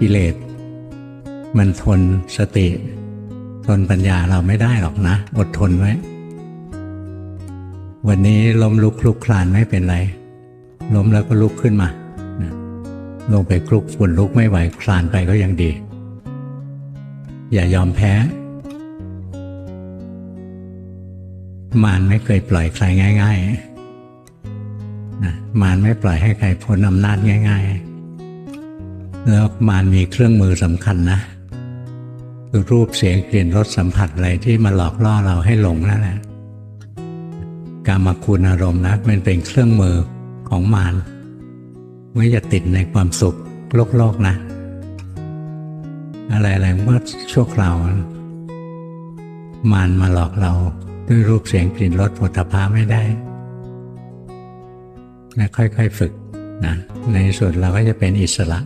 กิเลสมันทนสติ ทนปัญญาเราไม่ได้หรอกนะ อดทนไว้ วันนี้ล้มลุกคลุกคลานไม่เป็นไร ล้มแล้วก็ลุกขึ้นมา ลงไปคลุกฝุ่นลุกไม่ไหวคลานไปก็ยังดี อย่ายอมแพ้ มารไม่เคยปล่อยใครง่าย ๆ มารไม่ปล่อยให้ใครพ้นอำนาจง่าย ๆ แล้วมารมีเครื่องมือสำคัญนะคือรูปเสียงกลิ่นรสสัมผัสอะไรที่มาหลอกล่อเราให้หลงนั่นแหละกามคุณอารมณ์นะมันเป็นเครื่องมือของมารไม่จะติดในความสุขโลกโลกๆนะ อะไรๆก็ชั่วคราวมารมาหลอกเราด้วยรูปเสียงกลิ่นรสผลิภาไม่ได้นะค่อยๆฝึกนะในสุดเราก็จะเป็นอิสระ